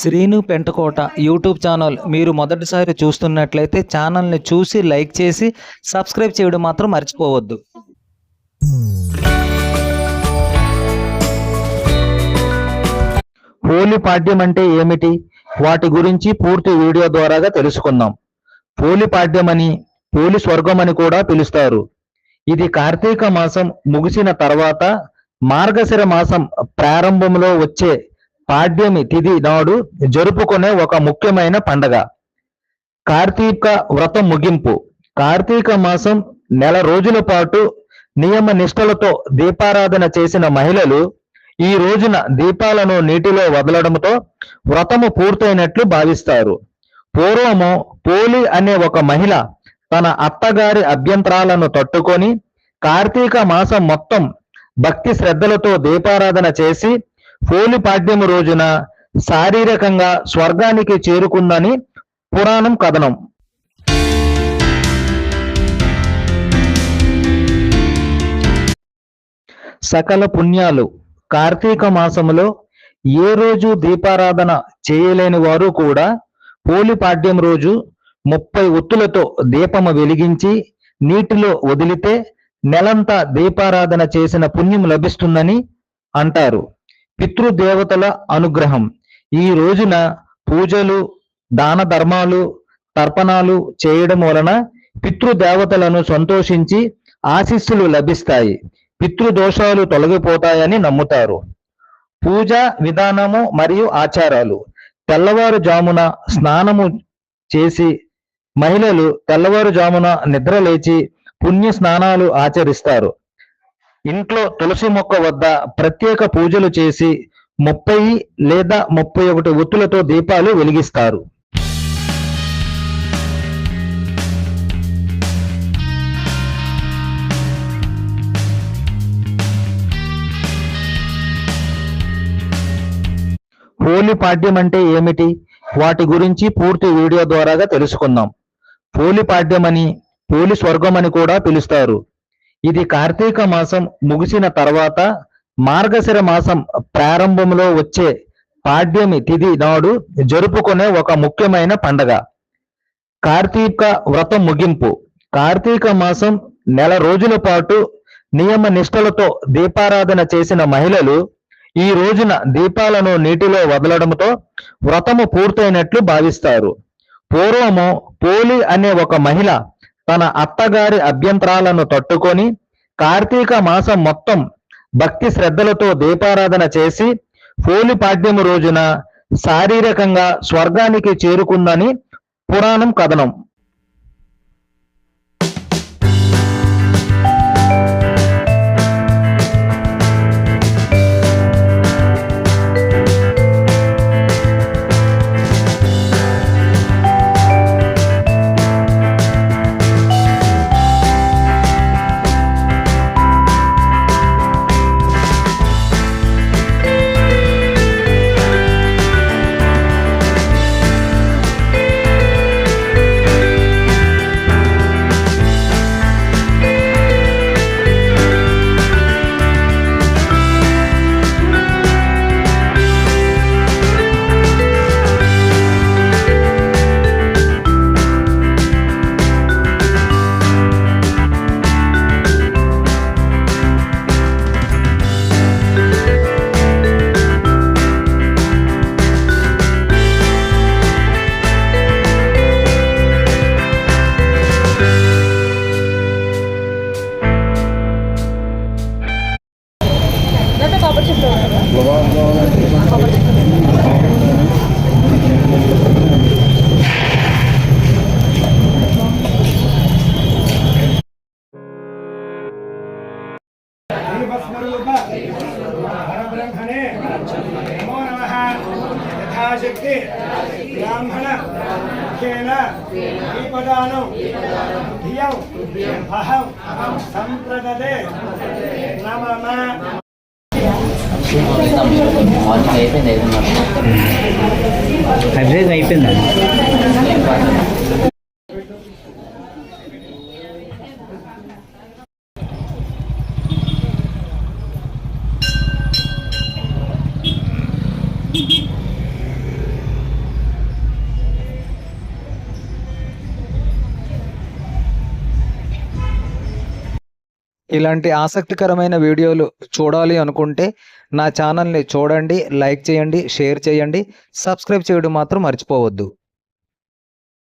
Srinu Pentakota YouTube channel. మీరు మొదటిసారి చూస్తున్నట్లయితే ఛానల్ని చూసి లైక్ చేసి సబ్స్క్రైబ్ చేయడం మాత్రం మర్చిపోవద్దు. హోలీ పాడ్యం అంటే ఏమిటి? వాటి గురించి పూర్తి వీడియో ద్వారాగా తెలుసుకుందాం. హోలీ పాడ్యం అని హోలీ స్వర్గం అని కూడా పిలుస్తారు. ఇది కార్తీక మాసం ముగిసిన తర్వాత మార్గశిర మాసం ప్రారంభంలో వచ్చే పాడ్యమి తిథి నాడు జరుపుకునే ఒక ముఖ్యమైన పండగ. కార్తీక వ్రతం ముగింపు. కార్తీక మాసం నెల రోజుల పాటు నియమ నిష్టలతో దీపారాధన చేసిన మహిళలు ఈ రోజున దీపాలను నీటిలో వదలడంతో వ్రతము పూర్తయినట్లు భావిస్తారు. పూర్వము పోలి అనే ఒక మహిళ తన అత్తగారి అభ్యంతరాలను తట్టుకొని కార్తీక మాసం మొత్తం భక్తి శ్రద్ధలతో దీపారాధన చేసి పోలి పాడ్యము రోజున శారీరకంగా స్వర్గానికి చేరుకుందని పురాణం కథనం. సకల పుణ్యాలు కార్తీక మాసములో ఏ రోజు దీపారాధన చేయలేని వారు కూడా పోలి పాడ్యం రోజు ముప్పై ఒత్తులతో దీపము వెలిగించి నీటిలో వదిలితే నెలంతా దీపారాధన చేసిన పుణ్యం లభిస్తుందని అంటారు. పితృదేవతల అనుగ్రహం. ఈ రోజున పూజలు దాన ధర్మాలు తర్పణాలు చేయడం వలన పితృదేవతలను సంతోషించి ఆశీస్సులు లభిస్తాయి. పితృదోషాలు తొలగిపోతాయని నమ్ముతారు. పూజ విధానము మరియు ఆచారాలు. తెల్లవారుజామున స్నానము చేసి మహిళలు తెల్లవారుజామున నిద్ర లేచి పుణ్య స్నానాలు ఆచరిస్తారు. ఇంట్లో తులసి మొక్క వద్ద ప్రత్యేక పూజలు చేసి ముప్పై లేదా ముప్పై ఒకటి ఒత్తులతో దీపాలు వెలిగిస్తారు. హోలీ పాడ్యం అంటే ఏమిటి? వాటి గురించి పూర్తి వీడియో ద్వారాగా తెలుసుకుందాం. పోలి పాడ్యం అని పోలి స్వర్గం అని కూడా పిలుస్తారు. ఇది కార్తీక మాసం ముగిసిన తర్వాత మార్గశిర మాసం ప్రారంభంలో వచ్చే పాడ్యమి తిథి నాడు జరుపుకునే ఒక ముఖ్యమైన పండగ. కార్తీక వ్రతం ముగింపు. కార్తీక మాసం నెల రోజుల పాటు నియమ నిష్టలతో దీపారాధన చేసిన మహిళలు ఈ రోజున దీపాలను నీటిలో వదలడంతో వ్రతము పూర్తయినట్లు భావిస్తారు. పూర్వము పోలి అనే ఒక మహిళ తన అత్తగారి అభ్యంతరాలను తట్టుకొని కార్తీక మాసం మొత్తం భక్తి శ్రద్ధలతో దీపారాధన చేసి పోలి పాడ్యము రోజున శారీరకంగా స్వర్గానికి చేరుకుందని పురాణం కథనం. యథాశక్తి బ్రాహ్మణ ముఖ్యేన దీపదానం ధియం అహం సంప్రదదే నమమ మార్నింగ్ అయిపోయింది ఐదున్నర అడ్రస్ అయిపోయిందా Thank you. ఇలాంటి ఆసక్తికరమైన వీడియోలు చూడాలి అనుకుంటే నా ఛానల్ని చూడండి లైక్ చేయండి షేర్ చేయండి సబ్స్క్రైబ్ చేయడం మాత్రం మర్చిపోవద్దు.